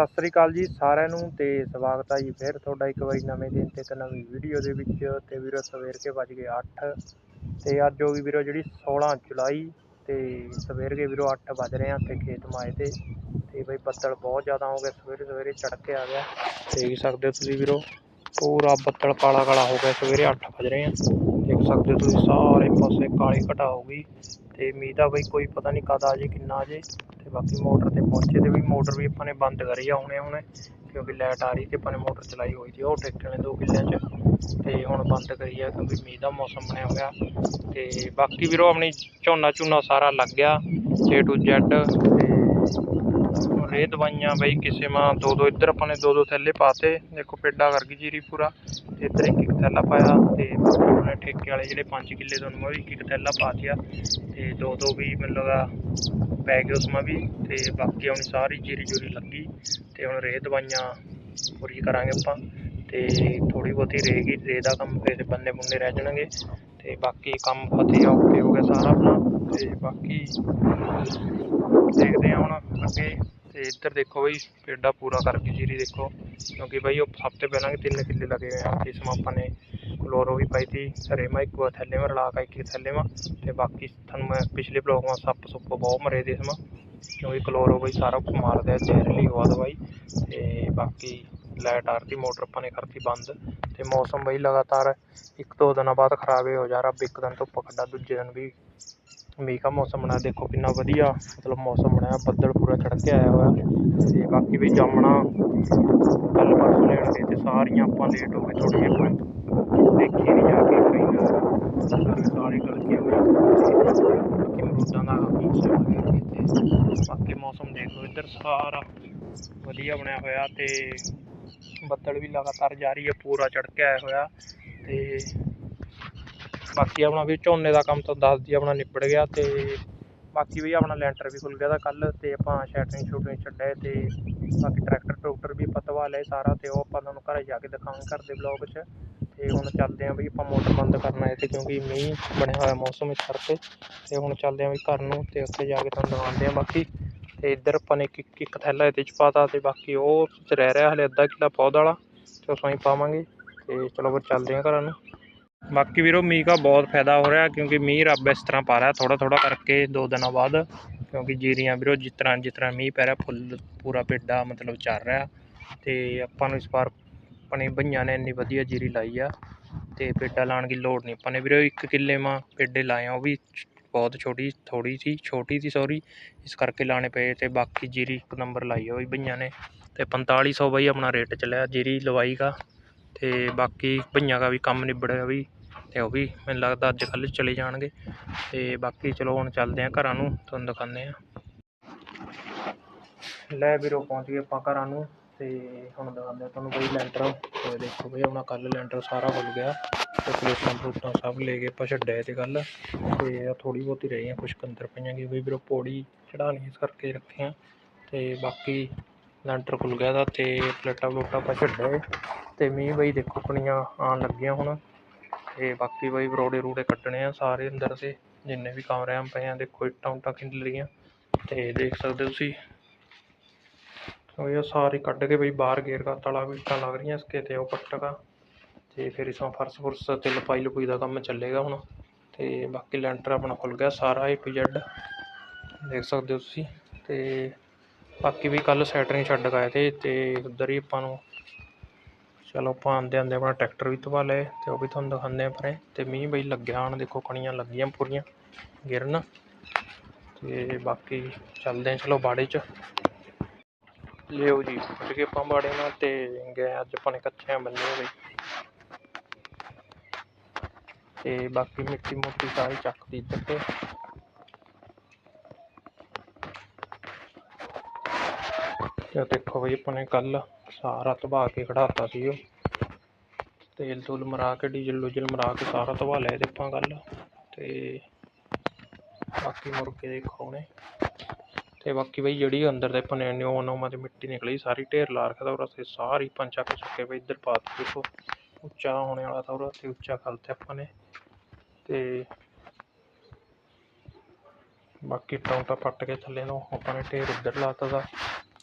ਸਤਿ ਸ੍ਰੀ ਅਕਾਲ ਜੀ ਸਾਰਿਆਂ ਨੂੰ ਤੇ ਸਵਾਗਤ ਹੈ ਜੀ ਫਿਰ ਤੁਹਾਡਾ ਇੱਕ ਵਾਰੀ ਨਵੇਂ ਦਿਨ ਤੇ ਇੱਕ ਨਵੀਂ ਵੀਡੀਓ ਦੇ ਵਿੱਚ ਤੇ ਵੀਰੋ ਸਵੇਰ ਕੇ ਵੱਜ ਗਏ 8 ਤੇ ਅੱਜ ਹੋ ਗਈ ਵੀਰੋ ਜਿਹੜੀ 16 ਜੁਲਾਈ ਤੇ ਸਵੇਰ ਕੇ ਵੀਰੋ 8 ਵੱਜ ਰਹੇ ਆ ਤੇ ਖੇਤ ਮਾਏ ਤੇ ਤੇ ਬਈ ਬੱਦਲ ਬਹੁਤ ਜ਼ਿਆਦਾ ਹੋ ਗਏ ਸਵੇਰੇ ਸਵੇਰੇ ਚੜ ਕੇ ਆ ਗਿਆ। ਦੇਖ ਸਕਦੇ ਹੋ ਤੁਸੀਂ ਵੀਰੋ, ਪੂਰਾ ਬੱਦਲ ਕਾਲਾ ਕਾਲਾ ਹੋ ਗਿਆ, ਸਵੇਰੇ 8 ਵੱਜ ਰਹੇ ਆ। ਦੇਖ ਸਕਦੇ ਹੋ ਤੁਸੀਂ ਸਾਰੇ ਪਾਸੇ ਕਾਲੀ ਘਟਾ ਹੋ ਗਈ ਤੇ ਮੀਂਹ ਦਾ ਬਈ ਕੋਈ ਪਤਾ ਨਹੀਂ ਕਦ ਆ ਜੇ, ਕਿੰਨਾ ਆ ਜੇ। ਤੇ ਬਾਕੀ ਮੋਟਰ ਤੇ ਪਹੁੰਚੇ ਤੇ ਵੀ ਮੋਟਰ ਵੀ ਆਪਾਂ ਨੇ ਬੰਦ ਕਰੀ ਆ ਹੁਣੇ ਹੁਣੇ, ਕਿਉਂਕਿ ਲਾਈਟ ਆ ਰਹੀ ਤੇ ਆਪਾਂ ਨੇ ਮੋਟਰ ਚਲਾਈ ਹੋਈ ਸੀ, ਉਹ ਟਰੈਕਟਰ ਨੇ ਦੋ ਕਿੱਲਿਆਂ 'ਚ, ਤੇ ਹੁਣ ਬੰਦ ਕਰੀ ਆ ਕਿਉਂਕਿ ਮੀਂਹ ਦਾ ਮੌਸਮ ਬਣਿਆ ਹੋਇਆ। ਤੇ ਬਾਕੀ ਵੀਰੋ ਆਪਣੀ ਝੋਨਾ ਝੂਨਾ ਸਾਰਾ ਲੱਗ ਗਿਆ ਏ ਟੂ ਜ਼ੈਡ ਤੇ ਰੇ ਦਵਾਈਆਂ ਬਈ ਕਿਸੇ ਮਾ ਦੋ ਦੋ ਇੱਧਰ ਆਪਾਂ ਨੇ ਦੋ ਦੋ ਥੈਲੇ ਪਾਤੇ। ਦੇਖੋ, ਪੇਡਾ ਕਰ ਗਈ ਜੀਰੀ ਪੂਰਾ। ਤੇ ਇੱਧਰ ਇੱਕ ਇੱਕ ਥੈਲਾ ਪਾਇਆ ਤੇ ਆਪਣੇ ਠੇਕੇ ਵਾਲੇ ਜਿਹੜੇ 5 ਕਿੱਲੇ ਤੁਹਾਨੂੰ ਮੈਂ ਵੀ ਇੱਕ ਇੱਕ ਥੈਲਾ ਪਾ ਦਿਆ ਤੇ ਦੋ ਦੋ ਵੀ ਮੈਨੂੰ ਲੱਗਾ ਪੈ ਗਏ ਉਸਮਾ ਵੀ। ਤੇ ਬਾਕੀ ਹੁਣ ਸਾਰੀ ਜੀਰੀ ਜੂਰੀ ਲੱਗੀ। ਤੇ ਹੁਣ ਰੇਹ ਦਵਾਈਆਂ ਪੂਰੀ ਕਰਾਂਗੇ ਆਪਾਂ। ਤੇ ਥੋੜੀ ਬਹੁਤੀ ਰੇਹ ਗਈ, ਰੇਹ ਦਾ ਕੰਮ ਫਿਰ ਬੰਨੇ ਬੁੰਨੇ ਰਹਿ ਜਾਣਗੇ। ਤੇ ਬਾਕੀ ਕੰਮ ਫਤਿਹ ਓਕੇ ਹੋ ਗਿਆ ਸਾਰਾ ਆਪਣਾ। ਤੇ ਬਾਕੀ ਦੇਖਦੇ ਹਾਂ ਹੁਣ ਅੱਗੇ ਤੇ ਇੱਧਰ ਦੇਖੋ ਬਈ ਪੇਡਾ ਪੂਰਾ ਕਰਕੇ ਗਈ ਜੀਰੀ ਦੇਖੋ, ਕਿਉਂਕਿ ਬਈ ਉਹ ਹਫ਼ਤੇ ਪਹਿਲਾਂ ਵੀ ਤਿੰਨ ਕਿੱਲੇ ਲੱਗੇ ਹੋਏ ਆ। ਜਿਸ ਆਪਾਂ ਨੇ ਕਲੋਰੋ ਵੀ ਪਾਈ ਤੀ ਰੇਮਾ ਇੱਕ ਥੱਲੇ ਮਾ ਰਲਾ ਕੇ ਇੱਕ ਥੱਲੇ ਮਾ ਤੇ ਬਾਕੀ ਤੁਹਾਨੂੰ ਮੈਂ ਪਿਛਲੇ ਬਲੌਗ ਮਾ ਸੱਪ ਸੁੱਪ ਬਹੁਤ ਮਰੇ ਦੇ ਸਮਾਂ ਕਿਉਂਕਿ ਕਲੋਰੋ ਬਈ ਸਾਰਾ ਕੁਝ ਮਾਰਦਾ ਹੈ ਜ਼ਹਿਰੀਲੀ ਹਵਾ ਦਵਾਈ। ਤੇ ਬਾਕੀ ਲਾਈਟ ਆ ਰਹੀ, ਮੋਟਰ ਆਪਾਂ ਨੇ ਕਰਤੀ ਬੰਦ। ਤੇ ਮੌਸਮ ਬਈ ਲਗਾਤਾਰ ਇੱਕ ਦੋ ਦਿਨਾਂ ਬਾਅਦ ਖਰਾਬ ਹੀ ਹੋ ਜਾ ਰਿਹਾ ਇੱਕ ਦਿਨ ਧੁੱਪ ਕੱਢਾ ਦੂਜੇ ਦਿਨ ਵੀ ਮੀਂਹ ਦਾ ਮੌਸਮ ਬਣਿਆ, ਦੇਖੋ ਕਿੰਨਾ ਵਧੀਆ, ਮਤਲਬ ਮੌਸਮ ਬਣਿਆ, ਬੱਦਲ ਪੂਰਾ ਚੜ੍ਹ ਕੇ ਆਇਆ ਹੋਇਆ ਤੇ ਬਾਕੀ ਵੀ ਜਾਮਣਾ ਕੱਲ ਪਰਸੋਂ ਲੈਣ ਗਏ ਤੇ ਸਾਰੀਆਂ ਆਪਾਂ ਲੇਟ ਹੋ ਗਏ ਥੋੜੀ ਜਿਹੀ ਦੇਖੀ ਨਹੀਂ ਜਾ ਕੇ ਕਈ ਨਾ ਸਾਰੇ ਗਲ ਗਏ ਹੋਏ ਬਾਕੀ ਦਾ ਮੌਸਮ ਆ ਗਿਆ ਬਾਕੀ ਮੌਸਮ ਦੇਖ ਲਓ, ਇੱਧਰ ਸਾਰਾ ਵਧੀਆ ਬਣਿਆ ਹੋਇਆ ਤੇ ਬੱਦਲ ਵੀ ਲਗਾਤਾਰ ਜਾਰੀ ਹੈ ਪੂਰਾ ਚੜ੍ਹ ਕੇ ਆਇਆ ਹੋਇਆ ਤੇ ਬਾਕੀ ਆਪਣਾ ਵੀ ਝੋਨੇ ਦਾ ਕੰਮ ਤਾਂ ਦੱਸ ਦੀ ਆਪਣਾ ਨਿਬੜ ਗਿਆ ਤੇ ਬਾਕੀ ਵੀ ਆਪਣਾ ਲੈਂਟਰ ਵੀ ਖੁੱਲ ਗਿਆ ਤਾਂ ਕੱਲ ਤੇ ਆਪਾਂ ਸ਼ੈਟਰਿੰਗ ਸ਼ੂਟਿੰਗ ਛੱਡਿਆ ਤੇ ਬਾਕੀ ਟਰੈਕਟਰ ਟਰੂਕਟਰ ਵੀ ਪਤਵਾ ਲਏ ਸਾਰਾ ਤੇ ਉਹ ਆਪਾਂ ਤੁਹਾਨੂੰ ਘਰੇ ਜਾ ਕੇ ਦਿਖਾਵਾਂਗੇ ਘਰ ਦੇ ਵਲੌਗ 'ਚ ਤੇ ਹੁਣ ਚੱਲਦੇ ਆਂ ਵੀ ਆਪਾਂ ਮੋਟਰ ਬੰਦ ਕਰਨਾ ਹੈ ਤੇ ਕਿਉਂਕਿ ਮੀਂਹ ਬਣਿਆ ਹੋਇਆ ਮੌਸਮ ਇਸ ਕਰਕੇ ਤੇ ਹੁਣ ਚੱਲਦੇ ਆਂ ਵੀ ਘਰ ਨੂੰ ਤੇ ਉੱਥੇ ਜਾ ਕੇ ਤੁਹਾਨੂੰ ਦਿਖਾਉਂਦੇ ਆਂ ਬਾਕੀ ਤੇ ਇੱਧਰ ਆਪਾਂ ਨੇ ਇੱਕ ਇੱਕ ਥੈਲਾ ਇਹਦੇ 'ਚ ਪਾਤਾ ਤੇ ਬਾਕੀ ਉਹ ਰਹਿ ਰਿਹਾ ਹਲੇ ਅੱਧਾ ਕਿੱਲਾ ਪੌਦ ਵਾਲਾ ਤੇ ਉਸੋਂ ਹੀ ਪਾਵਾਂਗੇ ਤੇ ਚਲੋ ਫਿਰ ਚੱਲਦੇ ਆਂ ਘਰਾਂ ਨੂੰ। ਬਾਕੀ ਵੀਰੋ ਮੀਂਹ ਦਾ ਬਹੁਤ ਫਾਇਦਾ ਹੋ ਰਿਹਾ ਕਿਉਂਕਿ ਮੀਂਹ ਰੱਬ ਇਸ ਤਰ੍ਹਾਂ ਪਾ ਰਿਹਾ ਥੋੜਾ ਥੋੜਾ ਕਰਕੇ ਦੋ ਦਿਨਾਂ ਬਾਅਦ, ਕਿਉਂਕਿ ਜੀਰੀਆਂ ਵੀਰੋ ਜਿਸ ਤਰ੍ਹਾਂ ਜਿਸ ਤਰ੍ਹਾਂ ਮੀਂਹ ਪੈ ਰਿਹਾ ਫੁੱਲ ਪੂਰਾ ਪੇਡਾ ਮਤਲਬ ਚੱਲ ਰਿਹਾ ਤੇ ਆਪਾਂ ਨੂੰ ਇਸ ਵਾਰ ਆਪਣੇ ਭਈਆਂ ਨੇ ਇੰਨੀ ਵਧੀਆ ਜੀਰੀ ਲਾਈ ਆ ਤੇ ਪੇਡਾ ਲਾਉਣ ਦੀ ਲੋੜ ਨਹੀਂ। ਆਪਾਂ ਨੇ ਵੀਰੋ ਇੱਕ ਕਿੱਲੇ ਮਾਂ ਪੇਡੇ ਲਾਏ ਆ, ਉਹ ਵੀ ਬਹੁਤ ਛੋਟੀ ਥੋੜੀ ਸੀ, ਛੋਟੀ ਸੀ ਸੌਰੀ ਇਸ ਕਰਕੇ ਲਾਣੇ ਪਏ ਤੇ ਬਾਕੀ ਜੀਰੀ ਇੱਕ ਨੰਬਰ ਲਾਈ ਆ ਬਈ ਭਈਆਂ ਨੇ ਤੇ 4500 ਬਈ ਆਪਣਾ ਰੇਟ ਚੱਲਿਆ ਜੀਰੀ ਲਵਾਈ ਦਾ। ਅਤੇ ਬਾਕੀ ਭਈਆਂ ਦਾ ਵੀ ਕੰਮ ਨਿਬੜਿਆ ਵੀ ਅਤੇ ਉਹ ਵੀ ਮੈਨੂੰ ਲੱਗਦਾ ਅੱਜ ਕੱਲ੍ਹ ਚਲੇ ਜਾਣਗੇ। ਅਤੇ ਬਾਕੀ ਚਲੋ ਹੁਣ ਚੱਲਦੇ ਹਾਂ ਘਰਾਂ ਨੂੰ, ਤੁਹਾਨੂੰ ਦਿਖਾਉਂਦੇ ਹਾਂ। ਲੈ ਵੀਰੋ ਪਹੁੰਚ ਗਏ ਆਪਾਂ ਘਰਾਂ ਨੂੰ ਅਤੇ ਹੁਣ ਦਿਖਾਉਂਦੇ ਆਂ ਤੁਹਾਨੂੰ ਬਈ ਲੈਂਟਰ। ਤੇ ਦੇਖੋ ਬਈ ਆਪਣਾ ਕੱਲ ਲੈਂਟਰ ਸਾਰਾ ਖੁੱਲ ਗਿਆ ਤੇ ਪਲੇਟਾਂ ਪਲੂਟਾਂ ਸਭ ਲੈ ਕੇ ਆਪਾਂ ਛੱਡਿਆ ਤੇ ਕੱਲ ਤੇ ਆ ਥੋੜੀ ਬਹੁਤੀ ਰਹੀ ਆ ਕੁਛ ਕੰਦਰ ਪਈਆਂ ਗਈ ਬਈ ਵੀਰੋ ਪੌੜੀ ਚੜਾਉਣੀ ਇਸ ਕਰਕੇ ਰੱਖੀਆਂ ਤੇ ਬਾਕੀ ਲੈਂਟਰ ਖੁੱਲ ਗਿਆ ਦਾ ਤੇ ਪਲੇਟਾਂ ਪਲੂਟਾਂ ਆਪਾਂ ਛੱਡੇ ਤੇ ਮੀਂਹ ਬਈ ਦੇਖੋ ਕਣੀਆਂ ਆਉਣ ਲੱਗੀਆਂ ਹੁਣ। ਤੇ ਬਾਕੀ ਬਈ ਰੋੜੇ ਰੂੜੇ ਕੱਢਣੇ ਆ ਸਾਰੇ ਅੰਦਰ ਦੇ। ਜਿੰਨੇ ਵੀ ਕਮਰਿਆਂ ਪਏ ਆ, ਦੇਖੋ ਇੱਟਾਂ ਉੱਟਾਂ ਖਿੰਡ ਰਹੀਆਂ ਤੇ ਦੇਖ ਸਕਦੇ ਤੁਸੀਂ। ਉਹ ਇਹ ਸਾਰੇ ਕੱਢ ਕੇ ਬਈ ਬਾਹਰ ਗੇਰ ਕਾ ਤਲਾ ਵੀ ਇੱਟਾਂ ਲੱਗ ਰਹੀਆਂ ਇਸਕੇ ਤੇ ਉਹ ਪੱਟਗਾ ਤੇ ਫਿਰ ਇਸੋਂ ਫਰਸ਼ ਫੁਰਸ਼ ਤੇ ਲਪਾਈ ਲਪੂਈ ਦਾ ਕੰਮ ਚੱਲੇਗਾ ਹੁਣ। ਤੇ ਬਾਕੀ ਲੈਂਟਰ ਆਪਣਾ ਖੁੱਲ ਗਿਆ ਸਾਰਾ ਏ ਪੀ ਜ਼ੈਡ ਦੇਖ ਸਕਦੇ ਹੋ ਤੁਸੀਂ। ਤੇ ਬਾਕੀ ਵੀ ਕੱਲ ਸੈਟਰਿੰਗ ਛੱਡ ਗਏ ਤੇ ਤੇ ਉੱਧਰ ਹੀ ਆਪਾਂ ਨੂੰ ਚਲੋ ਆਪਾਂ ਆਉਂਦੇ ਆਉਂਦੇ ਆਪਣਾ ਟਰੈਕਟਰ ਵੀ ਧਵਾ ਲਏ ਤੇ ਉਹ ਵੀ ਤੁਹਾਨੂੰ ਦਿਖਾਉਂਦੇ ਆ ਪਰੇ। ਤੇ ਮੀਂਹ ਬਈ ਲੱਗਿਆ ਹੁਣ, ਦੇਖੋ ਕਣੀਆਂ ਲੱਗੀਆਂ ਪੂਰੀਆਂ ਗਿਰਨ। ਤੇ ਬਾਕੀ ਚੱਲਦੇ ਆ ਚਲੋ ਬਾੜੇ 'ਚ। ਲਿਓ ਜੀ ਉੱਠ ਕੇ ਆਪਾਂ ਬਾੜੇ ਨਾਲ ਤੇ ਗਏ ਅੱਜ ਆਪਾਂ ਨੇ ਕੱਚਿਆਂ ਬੰਨੇ ਬਈ। ਤੇ ਬਾਕੀ ਮਿੱਟੀ ਮੋਟੀ ਸਾਰੀ ਚੱਕਦੀ ਇੱਧਰ ਤੇ। ਤੇ ਦੇਖੋ ਬਈ ਆਪਾਂ ਨੇ ਕੱਲ ਸਾਰਾ ਧਵਾ ਕੇ ਖੜਾਤਾ ਸੀ ਉਹ। ਤੇਲ ਤੂਲ ਮਰਾ ਕੇ, ਡੀਜ਼ਲ ਡੂਜ਼ਲ ਮਰਾ ਕੇ ਸਾਰਾ ਧਵਾ ਲਿਆ ਤੇ ਆਪਾਂ ਕੱਲ। ਤੇ ਬਾਕੀ ਮੁਰਗੇ ਦੇਖੋ ਨੇ ਤੇ ਬਾਕੀ ਬਈ ਜਿਹੜੀ ਅੰਦਰ ਦੇ ਆਪਾਂ ਨੇ ਨਿਓ ਨੋਮਾ ਦੀ ਮਿੱਟੀ ਨਿਕਲੀ ਸਾਰੀ ਢੇਰ ਲਾ ਰੱਖਿਆ ਔਰ ਅਸੀਂ ਸਾਰੀ ਪੰਚਾ ਕੇ ਸੁੱਕੇ ਬਈ ਇੱਧਰ ਪਾ ਦਿੱਤੀ ਦੇਖੋ। ਉੱਚਾ ਹੋਣੇ ਵਾਲਾ ਤਾਂ ਉਹ ਅਸੀਂ ਉੱਚਾ ਕਰਤੇ ਆਪਾਂ ਨੇ। ਤੇ ਬਾਕੀ ਟੌਂਟਾ ਪੱਟ ਕੇ ਥੱਲੇ ਨੂੰ ਆਪਾਂ ਨੇ ਢੇਰ ਇੱਧਰ ਲਾਤਾ ਦਾ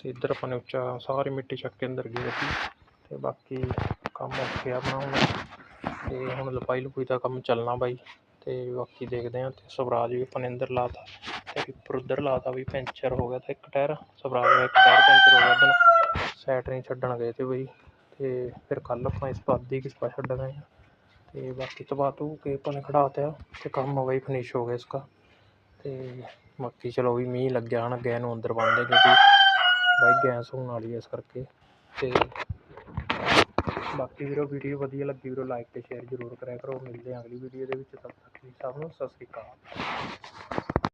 ਤੇ ਇੱਧਰ ਆਪਾਂ ਨੇ ਉੱਚਾ ਸਾਰੀ ਮਿੱਟੀ ਚੱਕ ਕੇ ਅੰਦਰ ਗਏ ਸੀ ਤੇ ਬਾਕੀ ਕੰਮ ਹੋ ਗਿਆ ਆਪਣਾ ਹੁਣ ਤੇ ਹੁਣ ਲਪਾਈ ਲਪੂਈ ਦਾ ਕੰਮ ਚੱਲਣਾ ਬਾਈ ਤੇ ਬਾਕੀ ਦੇਖਦੇ ਹਾਂ ਤੇ ਸਵਰਾਜ ਵੀ ਆਪਾਂ ਨੇ ਅੰਦਰ ਲਾਤਾ ਤੇ ਉੱਪਰ ਉੱਧਰ ਲਾਤਾ ਵੀ ਪੈਂਚਰ ਹੋ ਗਿਆ ਤਾਂ ਇੱਕ ਟਾਇਰ, ਸਵਰਾਜ ਦਾ ਇੱਕ ਟਾਇਰ ਪੈਂਚਰ ਹੋ ਗਿਆ ਉਦੋਂ ਸੈਟ ਨਹੀਂ ਛੱਡਣ ਗਏ ਤੇ ਬਈ ਤੇ ਫਿਰ ਕੱਲ ਆਪਾਂ ਇਸ ਤੋਂ ਅੱਧੀ ਕਿਸਪਾ ਛੱਡ ਗਏ ਹਾਂ। ਤੇ ਬਾਕੀ ਤਬਾਹ ਤੂ ਕੇ ਆਪਾਂ ਨੇ ਖੜਾ ਤਿਆ ਤੇ ਕੰਮ ਬਈ ਫਿਨਿਸ਼ ਹੋ ਗਿਆ ਇਸਕਾ। ਤੇ ਬਾਕੀ ਚਲੋ ਵੀ ਮੀਂਹ ਲੱਗਿਆ ਹਨਾ ਗੈ ਨੂੰ ਅੰਦਰ ਬੰਨਦੇ ਕਿਉਂਕਿ ਬਾਈ ਗੈਸ ਹੋਣ ਵਾਲੀ ਹੈ ਇਸ ਕਰਕੇ ਤੇ ਬਾਕੀ ਵੀਰੋ ਵੀਡੀਓ ਵਧੀਆ ਲੱਗੀ ਵੀਰੋ ਲਾਈਕ ਤੇ ਸ਼ੇਅਰ ਜ਼ਰੂਰ ਕਰਿਆ ਕਰੋ। ਮਿਲਦੇ ਹਾਂ ਅਗਲੀ ਵੀਡੀਓ ਦੇ ਵਿੱਚ। ਤਦ ਤੱਕ ਲਈ ਸਭ ਨੂੰ ਸਤਿ ਸ੍ਰੀ ਅਕਾਲ।